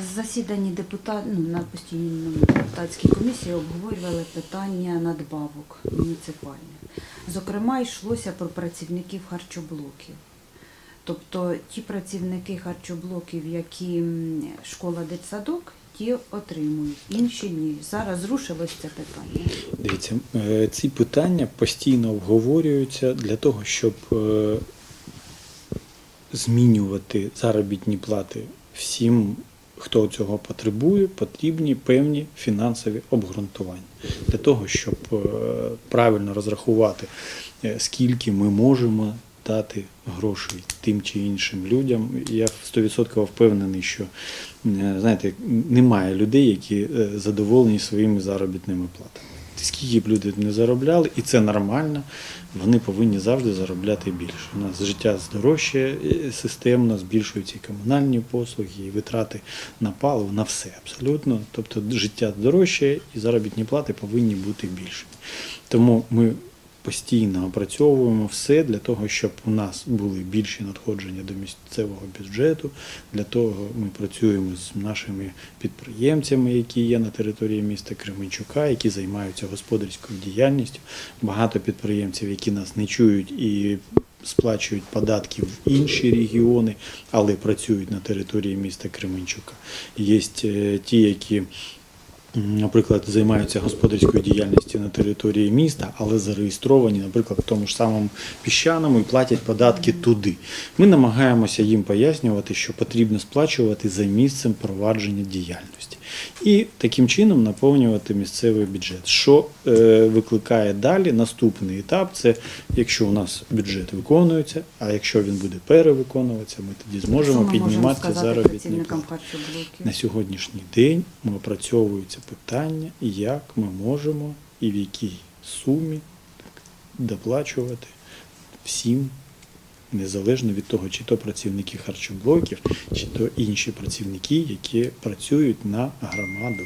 Засіданні депутат, ну, на постійному депутатській комісії обговорювали питання надбавок муніципальних. Зокрема, йшлося про працівників харчоблоків. Тобто ті працівники харчоблоків, які школа дитсадок, ті отримують, інші ні. Зараз зрушилось це питання. Дивіться, е, ці питання постійно обговорюються для того, щоб е, змінювати заробітні плати всім, хто цього потребує, потрібні певні фінансові обґрунтування для того, щоб е, правильно розрахувати, е, скільки ми можемо дати грошей тим чи іншим людям. Я 100% впевнений, що е, знаєте, немає людей, які задоволені своїми заробітними платами. Скільки б люди не заробляли, і це нормально, вони повинні завжди заробляти більше. У нас життя здорожчає е, системно, збільшуються і комунальні послуги, і витрати на паливо, на все абсолютно. Тобто життя дорожчає і заробітні плати повинні бути більшими. Тому ми постійно опрацьовуємо все для того, щоб у нас були більші надходження до місцевого бюджету. Для того ми працюємо з нашими підприємцями, які є на території міста Кременчука, які займаються господарською діяльністю. Багато підприємців, які нас не чують і сплачують податки в інші регіони, але працюють на території міста Кременчука. Є е, ті, які наприклад, займаються господарською діяльністю на території міста, але зареєстровані, наприклад, в тому ж самому піщаному і платять податки туди. Ми намагаємося їм пояснювати, що потрібно сплачувати за місцем провадження діяльності. І таким чином наповнювати місцевий бюджет. Що е, викликає далі наступний етап це якщо у нас бюджет виконується, а якщо він буде перевиконуватися, ми тоді зможемо піднімати заробітні плати. На сьогоднішній день ми опрацьовується питання, як ми можемо і в якій сумі доплачувати всім, незалежно від того, чи то працівники харчоблоків, чи то інші працівники, які працюють на громаду.